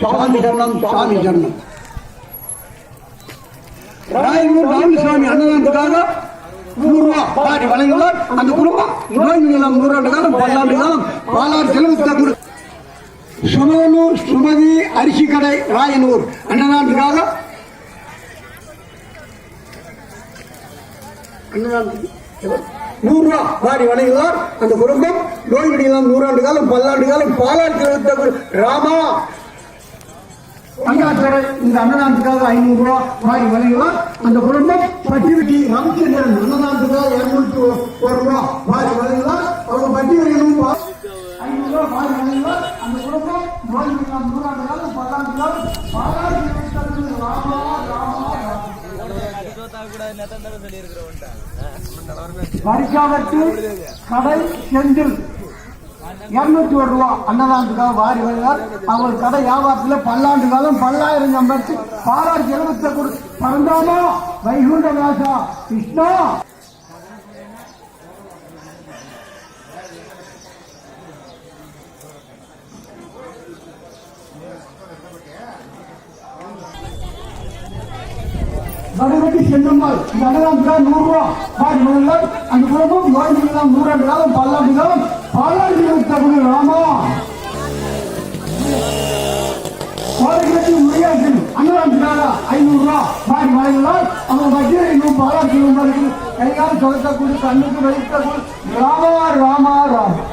சுவாமி சரணம் சுவாமி சரணம் ராயனூர் ராமசாமி அன்னதானத்துக்காக நூறு ரூபாய் பாரி வழங்கினார் அந்த குடும்பம் நோய் நிலம் நூறாண்டு காலம் பல்லாண்டு காலம் பாலார் செலவு சுமனூர் சுமதி அரிசி கடை ராயனூர் அன்னதானத்துக்காக அன்னதானத்துக்கு நூறு ரூபா வணங்குவார் அந்த குடும்பம் நோய் நொடியெல்லாம் நூறாண்டு காலம் பல்லாண்டு காலம் பாலாண்டு ராமா. பங்காற்றுறை இந்த அன்னதானத்துக்காக ஐநூறு ரூபா வாரி வழங்குவார் அந்த குடும்பம் பட்டிவெட்டி ராமச்சந்திரன் அன்னதானத்துக்காக இருநூத்தி ஒரு ரூபா வாரி வழங்குவார் அவங்க பட்டி வரையிலும் ஐநூறு ரூபா வாரி வழங்குவார் அந்த குடும்பம் நூறாண்டு காலம் பல்லாண்டு காலம் பாலாண்டு செலுத்த ராமா ராமா வரிக்காவட்டு கடை செந்தில். இருநூத்தி ஒரு ரூபா அன்னதானத்துக்காக வாரி வருகிறார். அவர் கடை வியாபாரத்தில் பல்லாண்டு காலம் பல்லாயிரம் சம்பாதிச்சு பாலாறு செலவத்தை கொடு. பரந்தாமா வைகுண்ட ராசா கிருஷ்ணா. வடவெட்டி சென்னம்மாள் இந்த அன்னதானத்துக்காக நூறு ரூபா அந்த குடும்பம் நோய் நிலையம் நூறாண்டு காலம் பல்லாண்டு பாலாண்டு ராமா. கோடைக்கு முறையாற்றில் அன்னதானத்துக்காக ஐநூறு ரூபா வாரி அவங்க வட்டியை இன்னும் பாலாட்சி கைகால் சொல்லக்கூடிய கண்ணுக்கு வைத்த ராமா ராமா ராமா.